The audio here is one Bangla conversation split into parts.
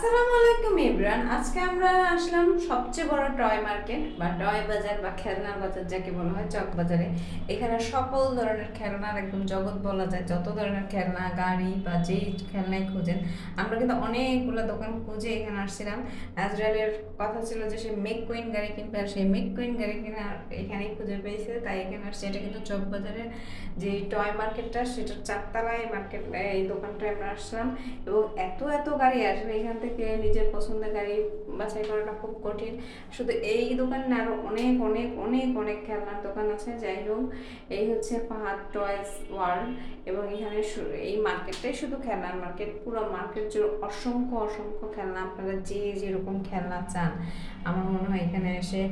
আসসালামু আলাইকুম ইমরান। আজকে আমরা আসলাম সবচেয়ে বড় টয় মার্কেট, বা টয় বাজার বা খেলনার বাজার যাকে বলা হয় চক বাজারে। এখানে সকল ধরনের খেলনার একদম জগৎ বলা যায়। যত ধরনের খেলনা, গাড়ি বা যেই খেলনাই খুঁজেন, আমরা কিন্তু অনেকগুলো দোকান খুঁজে এখানে আসছিলাম। আজরালের কথা ছিল যে সে মেক কুইন গাড়ি কিনবে, আর সেই মেক কুইন গাড়ি কিনে এখানেই খুঁজে পেয়েছে। তাই এখানে আসছে। এটা কিন্তু চক বাজারের যে টয় মার্কেটটা, সেটার চারতলায় মার্কেট, এই দোকানটায় আমরা আসলাম। এবং এত এত গাড়ি আসবে এখান থেকে নিজের পছন্দের গাড়ি বাছাই করাটা খুব কঠিন। শুধু এই দোকানে না, আরও অনেক অনেক অনেক অনেক খেলনার দোকান আছে। যাই হোক, এই হচ্ছে ফাহাদ টয়েস ওয়ার্ল্ড এবং এখানে এই মার্কেটটাই শুধু খেলনার মার্কেট, পুরো মার্কেট জুড়ে অসংখ্য অসংখ্য খেলনা আপনারা যে যেরকম খেলনা চান, আমার মনে হয় এখানে এসে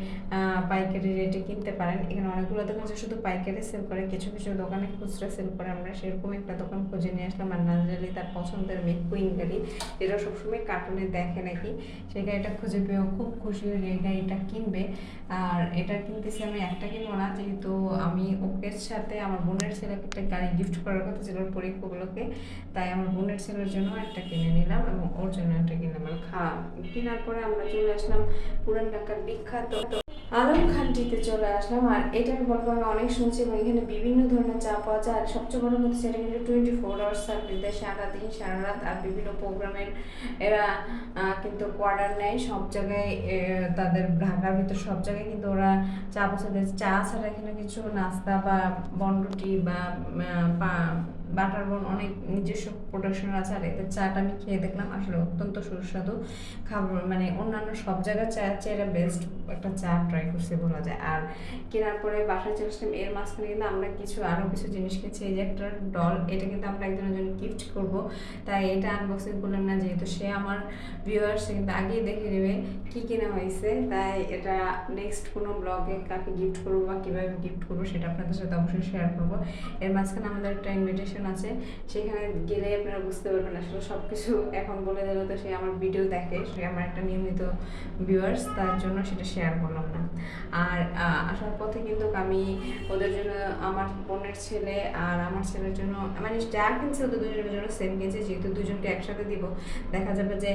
পাইকারি রেটে কিনতে পারেন। এখানে অনেকগুলো দোকান আছে, শুধু পাইকারি সেল করে, কিছু কিছু দোকানে খুচরা সেল করে আমরা সেরকম একটা দোকান খুঁজে নিয়ে আসলাম। আর নাজরালি তার পছন্দের মেক কুইন গাড়ি, যেটা সবসময় কার্টুনে দেখে নাকি সেই গাড়িটা খুঁজে পেয়েও খুব খুশি হয়ে এই গাড়িটা কিনবে। আর এটা কিনতেছি আমি একটা কিনবো না, যেহেতু আমি ওকের সাথে আমার বোনের ছেলেকে একটা গাড়ি গিফট করার কথা ছিল পরীক্ষাগুলোকে, তাই আমার বোনের ছেলের জন্য একটা কিনে নিলাম এবং ওর জন্য একটা কিনলাম। আর খা কেনার পরে আমরা চলে আসলাম পুরান ঢাকার বিখ্যাত আলম খানটিতে চলে আসলাম। আর এটার গল্প আমি অনেক শুনছি এবং এখানে বিভিন্ন ধরনের চা পাওয়া যায়। আর সবচেয়ে বড় কথা সেটা কিন্তু টোয়েন্টি ফোর আওয়ার্স সার্ভিস দেয় সারাদিন সারা রাত। আর বিভিন্ন প্রোগ্রামের এরা কিন্তু কোয়ার্টার নেয়। সব জায়গায় তাদের ঢাকার ভিতর সব জায়গায় কিন্তু ওরা চা বসে দেয়। চা ছাড়া এখানে কিছু নাস্তা বা বনরুটি বা বাটার বন অনেক নিজস্ব প্রোডাকশন আছে আর এদের চাটা আমি খেয়ে দেখলাম, আসলে অত্যন্ত সুস্বাদু। খাবার মানে অন্যান্য সব জায়গার চা চেয়ে এটা বেস্ট একটা চা ট্রাই করছি বলা যায়। আর কেনার পরে বাসায় চলে আসলাম, এর মাঝখানে কিন্তু আমরা কিছু আরও কিছু জিনিস খেয়েছি। এই যে একটা ডল এটা কিন্তু আমরা একজনের জন্য গিফট করব। তাই এটা আনবক্সিং করলাম না, যেহেতু সে আমার ভিউয়ার সে কিন্তু আগেই দেখে নেবে কি কেনা হয়েছে। তাই এটা নেক্সট কোনো ব্লগে কাকে গিফট করব বা কীভাবে গিফট করব, সেটা আপনাদের সাথে অবশ্যই শেয়ার করব। এর মাঝখানে আমাদের একটা ইনভিটেশন আছে, সেখানে গেলে আপনারা বুঝতে পারবেন আসলে সব কিছু এখন বলে দিলে তো সে আমার ভিডিও দেখে, সে আমার একটা নিয়মিত ভিউয়ার্স তার জন্য সেটা শেয়ার করলাম না। আর আসার পথে কিন্তু আমি ওদের জন্য আমার বোনের ছেলে আর আমার ছেলের জন্য মানে যা কিনছে ওদের দুজনের জন্য সেম কিনছে, যেহেতু দুজনকে একসাথে দিব, দেখা যাবে যে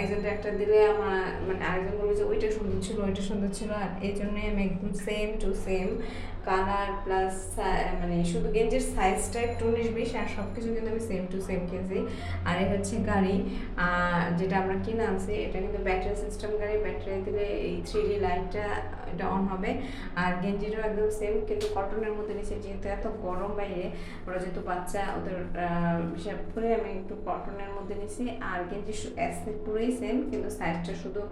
একজনটা একটা দিলে আমার মানে আরেকজন বলবে যে ওইটা সুন্দর ছিল, ওইটা সুন্দর ছিল, আর এই জন্যই আমি একদম same to same colour plus মানে শুধু গেঞ্জের সাইজটা একটু বিশ আর সব কিছু কিন্তু আমি সেম টু সেম কিনছি। আর এই হচ্ছে গাড়ি যেটা আমরা কিনে আনছি, এটা কিন্তু ব্যাটারি সিস্টেম গাড়ি। ব্যাটারি দিলে এই থ্রি ডি লাইটটা এটা অন হবে। আর গেঞ্জিটাও একদম সেম কিন্তু কটনের মধ্যে নিচে যেহেতু এত গরম বাইরে, ওরা যেহেতু বাচ্চা, ওদের হিসাব করে আমি একটু কটনের মধ্যে নিছি। আর গেঞ্জি পুরোই সেম কিন্তু সাইজটা শুধু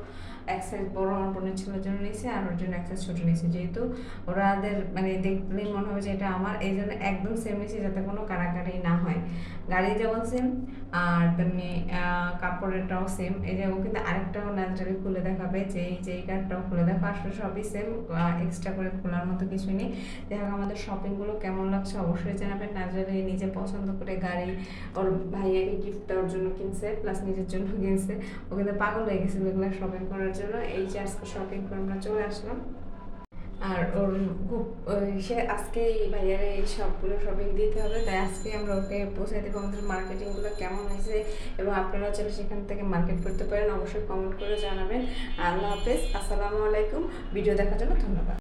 এক সাইজ বড় আমার বোনের ছেলের জন্য নিয়েছে আর ওর জন্য এক সাইজ ছোটো নিয়েছে যেহেতু ওরাদের মানে দেখলেই মনে হবে যে এটা আমার, এই জন্য একদম সেম নিয়েছি যাতে কোনো কারাকারি না হয়। গাড়ি যেমন সেম আর তেমনি কাপড়েরটাও সেম এই যে ও কিন্তু আরেকটাও ন্যাচারালি খুলে দেখাবে যে এই যে এই কার্ডটাও খুলে দেখো আসলে সবই সেম এক্সট্রা করে খোলার মতো কিছু নেই। হোক, আমাদের শপিংগুলো কেমন লাগছে অবশ্যই জানাবেন। ন্যাচারালি নিজে পছন্দ করে গাড়ি ওর ভাইয়াকে গিফট দেওয়ার জন্য কিনছে প্লাস নিজের জন্য কিনছে। ও কিন্তু পাগল হয়ে গেছিল এগুলো শপিং করার জন্য। এই যে আজকে শপিং করে আমরা চলে আসলাম। আর ওর খুব সে আজকে ভাইয়ার এই সবগুলো শপিং দিতে হবে, তাই আজকে আমরা ওকে পৌঁছে দেবো আমাদের মার্কেটিংগুলো কেমন হয়েছে এবং আপনারা চাইলে সেখান থেকে মার্কেট করতে পারেন, অবশ্যই কমেন্ট করে জানাবেন। আল্লাহ হাফেজ, আসসালামু আলাইকুম ভিডিও দেখার জন্য ধন্যবাদ।